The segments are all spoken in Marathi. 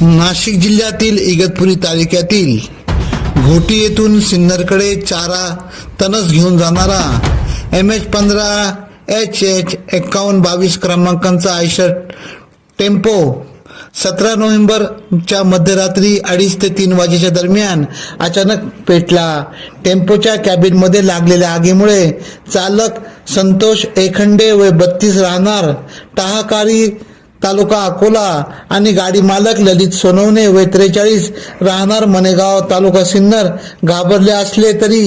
नाशिक जिल्ह्यातील इगतपुरी तालुक्यातील घोटी येथून सिन्नरकडे चारा तनस घेऊन जाणारा एम एच पंधरा एच एच एक्कावन्न बावीस क्रमांकांचा आयशर टेम्पो सतरा नोव्हेंबरच्या मध्यरात्री अडीच ते तीन वाजेच्या दरम्यान अचानक पेटला. टेम्पोच्या कॅबिनमध्ये लागलेल्या आगीमुळे चालक संतोष एखंडे व बत्तीस राहणार टाहाकारी तालुका अकोला आणि गाडी मालक ललित सोनवणे व त्रेचाळीस राहणार मनेगाव तालुका सिन्नर घाबरले असले तरी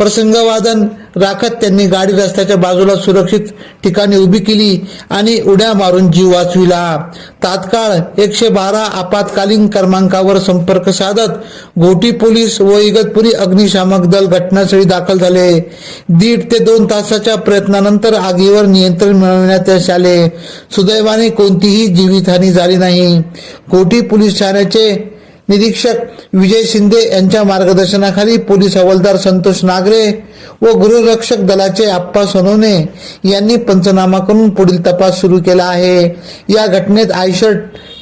प्रसंगवादन राखत त्यांनी गाडी रस्त्याच्या बाजूला सुरक्षित ठिकाणी उभी केली आणि उड्या मारून जीव वाचविला. तात्काळ एकशे बारा आपत्कालीन क्रमांकावर संपर्क साधत घोटी पोलीस व इगतपुरी अग्निशामक दल घटनास्थळी दाखल झाले. दीड ते दोन तासाच्या प्रयत्नानंतर आगीवर नियंत्रण मिळवण्यात यश आले. सुदैवाने कोणतीही जीवितहानी झाली नाही. घोटी पोलीस ठाण्याचे निरीक्षक विजय शिंदे यांच्या मार्गदर्शनाखाली पोलीस हवालदार संतोष नागरे व गृहरक्षक दलाचे आप्पा सोनवणे यांनी पंचनामा करून पुढील तपास सुरू केला आहे. या घटनेत आयशर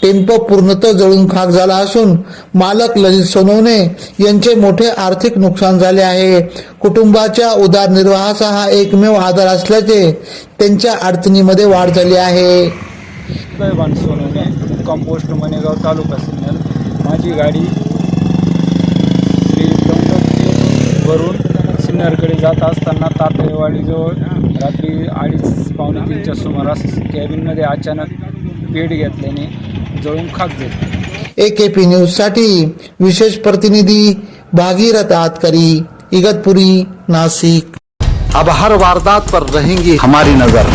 टेम्पो पूर्णतः जळून खाक झाला असून मालक ललित सोनवणे यांचे मोठे आर्थिक नुकसान झाले आहे. कुटुंबाच्या उदारनिर्वाहाचा हा एकमेव आधार असल्याचे त्यांच्या अडचणीमध्ये वाढ झाली आहे. कंपोस्ट मनेगाव तालुका सिन्नर. माझी गाडी श्री वरून सिन्नरकडे जात असताना तापेवाडीजवळ रात्री अडीच पावणे तीनच्या सुमारास कॅबिनमध्ये अचानक पेट घेतल्याने जळून खाक झाली. एकेपी न्यूजसाठी विशेष प्रतिनिधी भागीरथ आतकरी इगतपुरी नासिक अब हर वारदात पर रहेंगी हमारी नजर।